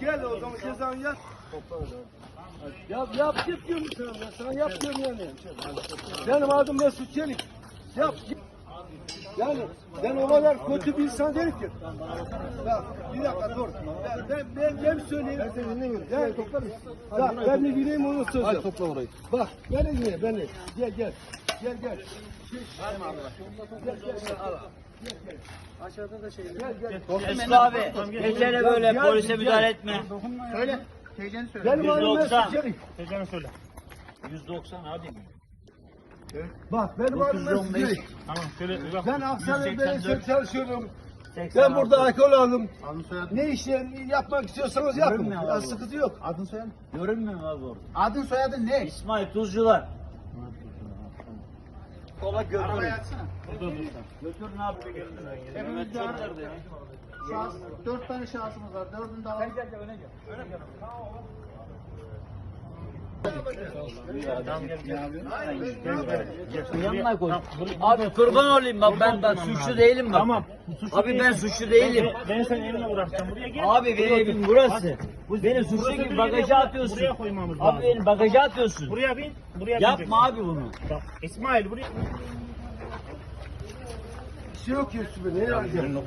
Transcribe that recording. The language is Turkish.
Gel o zaman cezanı yap. Yap yap git diyorum sana ben sana yap diyorum yani. Benim adım Mesut Çelik. Yap git. Yani ben o kadar kötü bir insan değilim ki. Bak bir dakika dur. Ben ben ben, ben söyleyeyim. Ben seni dinlemiyorum. Ben toplarım. Bak ben ne bileyim onu söyleyeceğim. Hadi topla orayı. Bak beni dinle beni. Gel gel. Gel gel. Gel gel gel. Al. Aşağıda da şey. Gel gel. Esra abi, geçene böyle Gel, polise gel. müdahale etme. Söyle. Teyzeni söyle. Adım 190. Mesut Çelik. Teyzeni söyle. 190 abi. Bak benim adım Mesut Çelik. Tamam söyle. Uzak. Ben Aksaray Belediyesi'nde çalışıyorum. 80 Ben burada alkol aldım. Adın soyadın. Ne işe yapmak istiyorsanız yapın. Ya abi. sıkıntı yok. Adın soyadın. Görünmüyor mu abi orada? Adın soyadın ne? İsmail Tuzcular. Kola götürün. Arabayı açsana. Götürün abi. Nerede ya? Şahıs, dört tane şahsımız var. Dördünü de alalım. Yanına koy. Abi kurban olayım bak ben bak suçlu değilim bak. Tamam. Abi ben suçlu değilim. Ben senin eline bırakacağım. Buraya gel. Abi benim evim burası. Beni suçlu gibi bagaja atıyorsun. Buraya koymamız lazım. Abi beni bagaja atıyorsun. Buraya bin. Buraya Yapma abi bunu. Bak, İsmail buraya. Bir şey yok ki üstüme. Ne yapacağım?